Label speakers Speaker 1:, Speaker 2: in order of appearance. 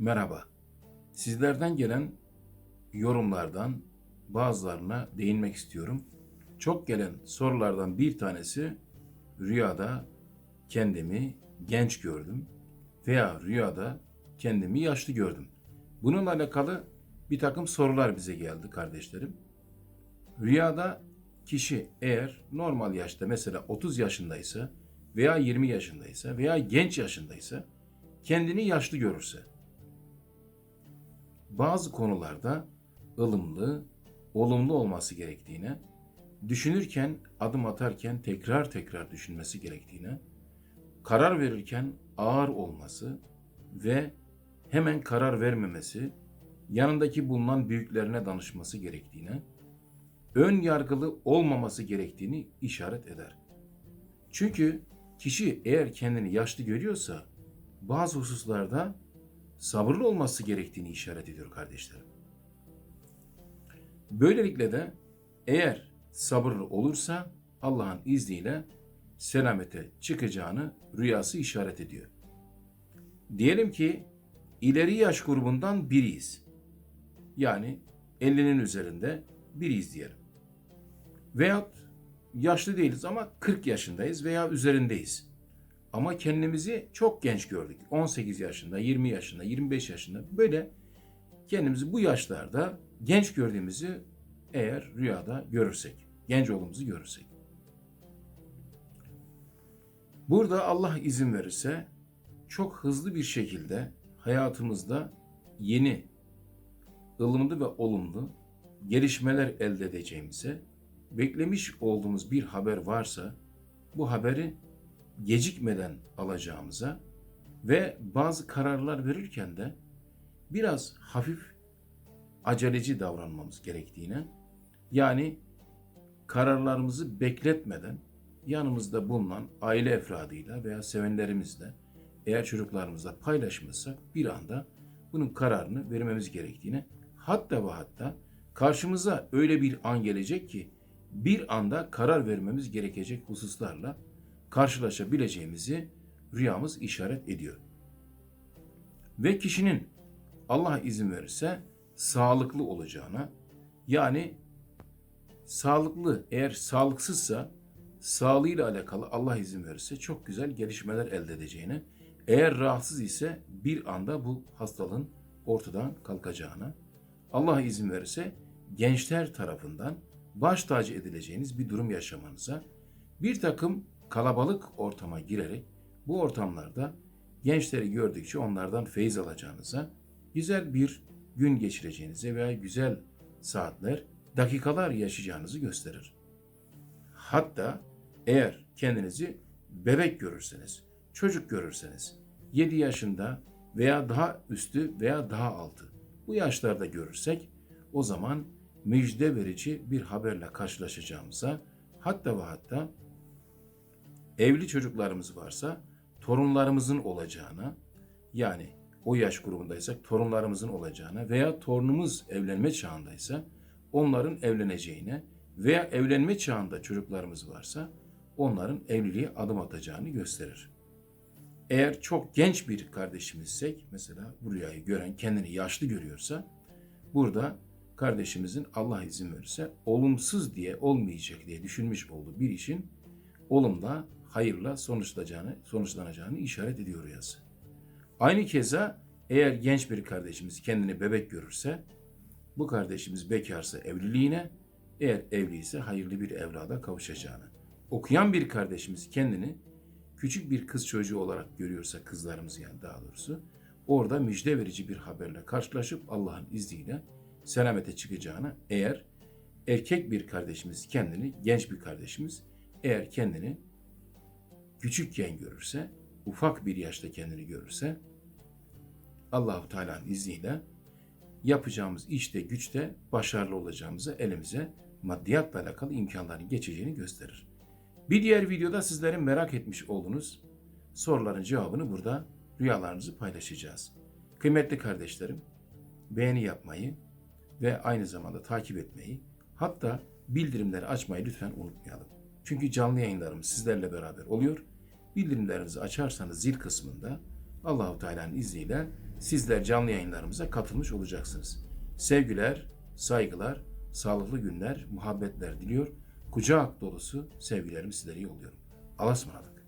Speaker 1: Merhaba. Sizlerden gelen yorumlardan bazılarına değinmek istiyorum. Çok gelen sorulardan bir tanesi rüyada kendimi genç gördüm veya rüyada kendimi yaşlı gördüm. Bununla alakalı bir takım sorular bize geldi kardeşlerim. Rüyada kişi eğer normal yaşta mesela 30 yaşındaysa veya 20 yaşındaysa veya genç yaşındaysa kendini yaşlı görürse bazı konularda ılımlı, olumlu olması gerektiğine, düşünürken, adım atarken tekrar tekrar düşünmesi gerektiğine, karar verirken ağır olması ve hemen karar vermemesi, yanındaki bulunan büyüklerine danışması gerektiğine, ön yargılı olmaması gerektiğini işaret eder. Çünkü kişi eğer kendini yaşlı görüyorsa bazı hususlarda sabırlı olması gerektiğini işaret ediyor kardeşlerim. Böylelikle de eğer sabırlı olursa Allah'ın izniyle selamete çıkacağını rüyası işaret ediyor. Diyelim ki ileri yaş grubundan biriyiz. Yani 50'nin üzerinde biriyiz diyelim. Veyahut yaşlı değiliz ama 40 yaşındayız veya üzerindeyiz. Ama kendimizi çok genç gördük. 18 yaşında, 20 yaşında, 25 yaşında böyle kendimizi bu yaşlarda genç gördüğümüzü eğer rüyada görürsek, genç olduğumuzu görürsek. Burada Allah izin verirse çok hızlı bir şekilde hayatımızda yeni, ılımlı ve olumlu gelişmeler elde edeceğimize, beklemiş olduğumuz bir haber varsa bu haberi gecikmeden alacağımıza ve bazı kararlar verirken de biraz hafif aceleci davranmamız gerektiğine yani kararlarımızı bekletmeden yanımızda bulunan aile efradıyla veya sevenlerimizle eğer çocuklarımızla paylaşmışsak bir anda bunun kararını vermemiz gerektiğine hatta ve hatta karşımıza öyle bir an gelecek ki bir anda karar vermemiz gerekecek hususlarla karşılaşabileceğimizi rüyamız işaret ediyor. Ve kişinin Allah izin verirse sağlıklı olacağına yani sağlıklı eğer sağlıksızsa sağlığıyla alakalı Allah izin verirse çok güzel gelişmeler elde edeceğine eğer rahatsız ise bir anda bu hastalığın ortadan kalkacağına Allah izin verirse gençler tarafından baş tacı edileceğiniz bir durum yaşamanıza bir takım kalabalık ortama girerek bu ortamlarda gençleri gördükçe onlardan feyiz alacağınıza, güzel bir gün geçireceğinize veya güzel saatler, dakikalar yaşayacağınızı gösterir. Hatta eğer kendinizi bebek görürseniz, çocuk görürseniz, 7 yaşında veya daha üstü veya daha altı bu yaşlarda görürsek o zaman müjde verici bir haberle karşılaşacağımıza hatta ve hatta evli çocuklarımız varsa torunlarımızın olacağına yani o yaş grubundaysak torunlarımızın olacağına veya torunumuz evlenme çağındaysa onların evleneceğine veya evlenme çağında çocuklarımız varsa onların evliliğe adım atacağını gösterir. Eğer çok genç bir kardeşimizsek mesela bu rüyayı gören kendini yaşlı görüyorsa burada kardeşimizin Allah izin verirse olumsuz diye olmayacak diye düşünmüş olduğu bir işin olumla hayırla sonuçlanacağını, sonuçlanacağını işaret ediyor rüyası. Aynı keza eğer genç bir kardeşimiz kendini bebek görürse, bu kardeşimiz bekarsa evliliğine, eğer evliyse hayırlı bir evlada kavuşacağını. Okuyan bir kardeşimiz kendini küçük bir kız çocuğu olarak görüyorsa kızlarımız yani daha doğrusu, orada müjde verici bir haberle karşılaşıp Allah'ın izniyle selamete çıkacağını eğer erkek bir kardeşimiz kendini, genç bir kardeşimiz eğer kendini küçükken görürse, ufak bir yaşta kendini görürse Allahu Teala'nın izniyle yapacağımız işte güçte başarılı olacağımızı elimize maddiyatla alakalı imkanların geçeceğini gösterir. Bir diğer videoda sizlerin merak etmiş olduğunuz soruların cevabını burada rüyalarınızı paylaşacağız. Kıymetli kardeşlerim, beğeni yapmayı ve aynı zamanda takip etmeyi, hatta bildirimleri açmayı lütfen unutmayalım. Çünkü canlı yayınlarımız sizlerle beraber oluyor. Bildirimlerinizi açarsanız zil kısmında Allahu Teala'nın izniyle sizler canlı yayınlarımıza katılmış olacaksınız. Sevgiler, saygılar, sağlıklı günler, muhabbetler diliyor. Kucak dolusu sevgilerimi sizlere yolluyorum. Allah'a ısmarladık.